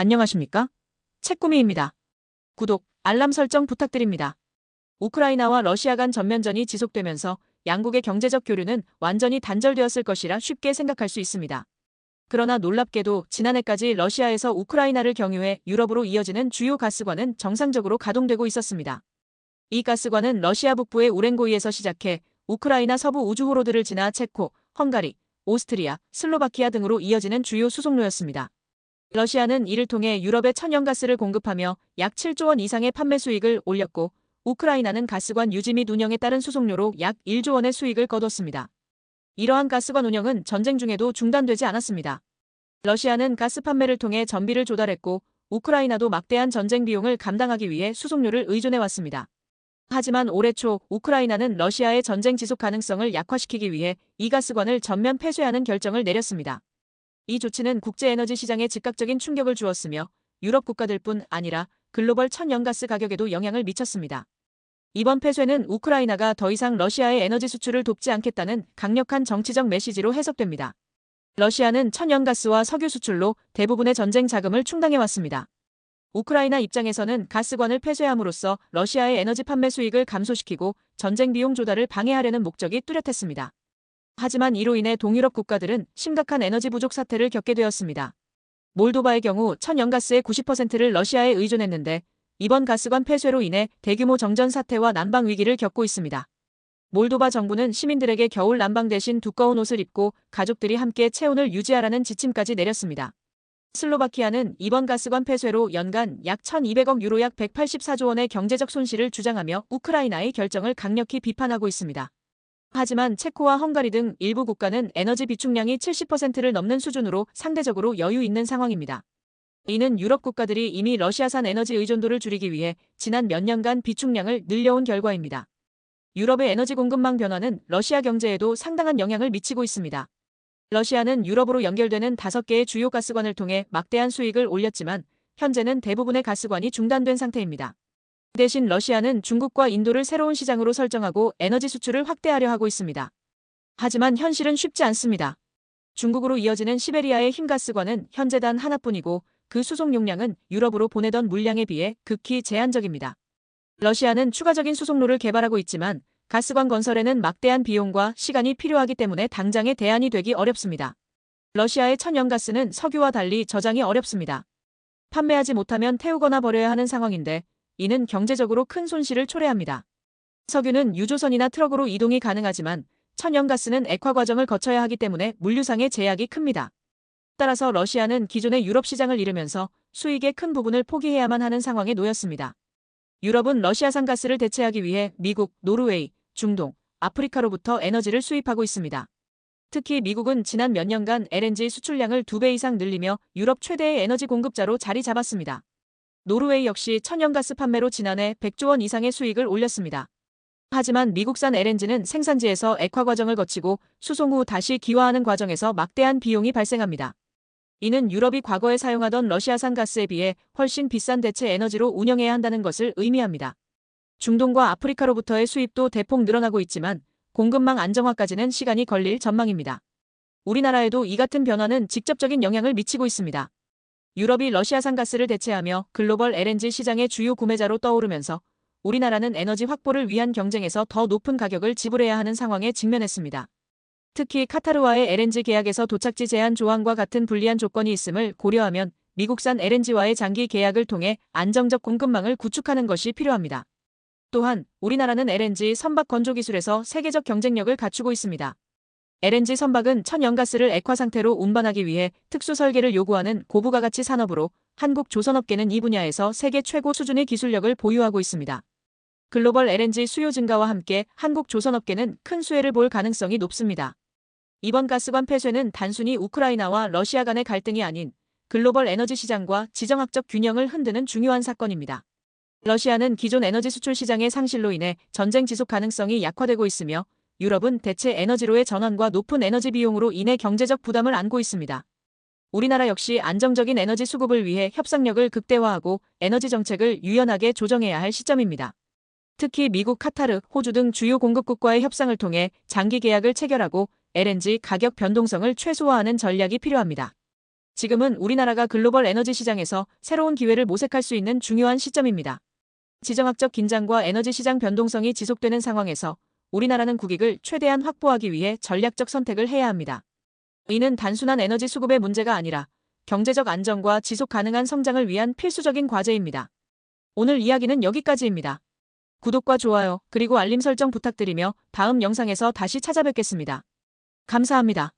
안녕하십니까? 책꾸미입니다. 구독, 알람 설정 부탁드립니다. 우크라이나와 러시아 간 전면전이 지속되면서 양국의 경제적 교류는 완전히 단절되었을 것이라 쉽게 생각할 수 있습니다. 그러나 놀랍게도 지난해까지 러시아에서 우크라이나를 경유해 유럽으로 이어지는 주요 가스관은 정상적으로 가동되고 있었습니다. 이 가스관은 러시아 북부의 우렌고이에서 시작해 우크라이나 서부 우주호로들을 지나 체코, 헝가리, 오스트리아, 슬로바키아 등으로 이어지는 주요 수송로였습니다. 러시아는 이를 통해 유럽에 천연가스를 공급하며 약 7조 원 이상의 판매 수익을 올렸고 우크라이나는 가스관 유지 및 운영에 따른 수송료로 약 1조 원의 수익을 거뒀습니다. 이러한 가스관 운영은 전쟁 중에도 중단되지 않았습니다. 러시아는 가스 판매를 통해 전비를 조달했고 우크라이나도 막대한 전쟁 비용을 감당하기 위해 수송료를 의존해 왔습니다. 하지만 올해 초 우크라이나는 러시아의 전쟁 지속 가능성을 약화시키기 위해 이 가스관을 전면 폐쇄하는 결정을 내렸습니다. 이 조치는 국제 에너지 시장에 즉각적인 충격을 주었으며 유럽 국가들뿐 아니라 글로벌 천연가스 가격에도 영향을 미쳤습니다. 이번 폐쇄는 우크라이나가 더 이상 러시아의 에너지 수출을 돕지 않겠다는 강력한 정치적 메시지로 해석됩니다. 러시아는 천연가스와 석유 수출로 대부분의 전쟁 자금을 충당해왔습니다. 우크라이나 입장에서는 가스관을 폐쇄함으로써 러시아의 에너지 판매 수익을 감소시키고 전쟁 비용 조달을 방해하려는 목적이 뚜렷했습니다. 하지만 이로 인해 동유럽 국가들은 심각한 에너지 부족 사태를 겪게 되었습니다. 몰도바의 경우 천연가스의 90%를 러시아에 의존했는데 이번 가스관 폐쇄로 인해 대규모 정전 사태와 난방 위기를 겪고 있습니다. 몰도바 정부는 시민들에게 겨울 난방 대신 두꺼운 옷을 입고 가족들이 함께 체온을 유지하라는 지침까지 내렸습니다. 슬로바키아는 이번 가스관 폐쇄로 연간 약 1200억 유로 약 184조 원의 경제적 손실을 주장하며 우크라이나의 결정을 강력히 비판하고 있습니다. 하지만 체코와 헝가리 등 일부 국가는 에너지 비축량이 70%를 넘는 수준으로 상대적으로 여유 있는 상황입니다. 이는 유럽 국가들이 이미 러시아산 에너지 의존도를 줄이기 위해 지난 몇 년간 비축량을 늘려온 결과입니다. 유럽의 에너지 공급망 변화는 러시아 경제에도 상당한 영향을 미치고 있습니다. 러시아는 유럽으로 연결되는 5개의 주요 가스관을 통해 막대한 수익을 올렸지만 현재는 대부분의 가스관이 중단된 상태입니다. 대신 러시아는 중국과 인도를 새로운 시장으로 설정하고 에너지 수출을 확대하려 하고 있습니다. 하지만 현실은 쉽지 않습니다. 중국으로 이어지는 시베리아의 흰가스관은 현재 단 하나뿐이고 그 수송 용량은 유럽으로 보내던 물량에 비해 극히 제한적입니다. 러시아는 추가적인 수송로를 개발하고 있지만 가스관 건설에는 막대한 비용과 시간이 필요하기 때문에 당장의 대안이 되기 어렵습니다. 러시아의 천연가스는 석유와 달리 저장이 어렵습니다. 판매하지 못하면 태우거나 버려야 하는 상황인데 이는 경제적으로 큰 손실을 초래합니다. 석유는 유조선이나 트럭으로 이동이 가능하지만 천연가스는 액화 과정을 거쳐야 하기 때문에 물류상의 제약이 큽니다. 따라서 러시아는 기존의 유럽 시장을 잃으면서 수익의 큰 부분을 포기해야만 하는 상황에 놓였습니다. 유럽은 러시아산 가스를 대체하기 위해 미국, 노르웨이, 중동, 아프리카로부터 에너지를 수입하고 있습니다. 특히 미국은 지난 몇 년간 LNG 수출량을 2배 이상 늘리며 유럽 최대의 에너지 공급자로 자리 잡았습니다. 노르웨이 역시 천연가스 판매로 지난해 100조 원 이상의 수익을 올렸습니다. 하지만 미국산 LNG는 생산지에서 액화 과정을 거치고 수송 후 다시 기화하는 과정에서 막대한 비용이 발생합니다. 이는 유럽이 과거에 사용하던 러시아산 가스에 비해 훨씬 비싼 대체 에너지로 운영해야 한다는 것을 의미합니다. 중동과 아프리카로부터의 수입도 대폭 늘어나고 있지만 공급망 안정화까지는 시간이 걸릴 전망입니다. 우리나라에도 이 같은 변화는 직접적인 영향을 미치고 있습니다. 유럽이 러시아산 가스를 대체하며 글로벌 LNG 시장의 주요 구매자로 떠오르면서 우리나라는 에너지 확보를 위한 경쟁에서 더 높은 가격을 지불해야 하는 상황에 직면했습니다. 특히 카타르와의 LNG 계약에서 도착지 제한 조항과 같은 불리한 조건이 있음을 고려하면 미국산 LNG와의 장기 계약을 통해 안정적 공급망을 구축하는 것이 필요합니다. 또한 우리나라는 LNG 선박 건조 기술에서 세계적 경쟁력을 갖추고 있습니다. LNG 선박은 천연가스를 액화 상태로 운반하기 위해 특수 설계를 요구하는 고부가 가치 산업으로 한국 조선업계는 이 분야에서 세계 최고 수준의 기술력을 보유하고 있습니다. 글로벌 LNG 수요 증가와 함께 한국 조선업계는 큰 수혜를 볼 가능성이 높습니다. 이번 가스관 폐쇄는 단순히 우크라이나와 러시아 간의 갈등이 아닌 글로벌 에너지 시장과 지정학적 균형을 흔드는 중요한 사건입니다. 러시아는 기존 에너지 수출 시장의 상실로 인해 전쟁 지속 가능성이 약화되고 있으며 유럽은 대체 에너지로의 전환과 높은 에너지 비용으로 인해 경제적 부담을 안고 있습니다. 우리나라 역시 안정적인 에너지 수급을 위해 협상력을 극대화하고 에너지 정책을 유연하게 조정해야 할 시점입니다. 특히 미국, 카타르, 호주 등 주요 공급국과의 협상을 통해 장기 계약을 체결하고 LNG 가격 변동성을 최소화하는 전략이 필요합니다. 지금은 우리나라가 글로벌 에너지 시장에서 새로운 기회를 모색할 수 있는 중요한 시점입니다. 지정학적 긴장과 에너지 시장 변동성이 지속되는 상황에서 우리나라는 국익을 최대한 확보하기 위해 전략적 선택을 해야 합니다. 이는 단순한 에너지 수급의 문제가 아니라 경제적 안정과 지속 가능한 성장을 위한 필수적인 과제입니다. 오늘 이야기는 여기까지입니다. 구독과 좋아요, 그리고 알림 설정 부탁드리며 다음 영상에서 다시 찾아뵙겠습니다. 감사합니다.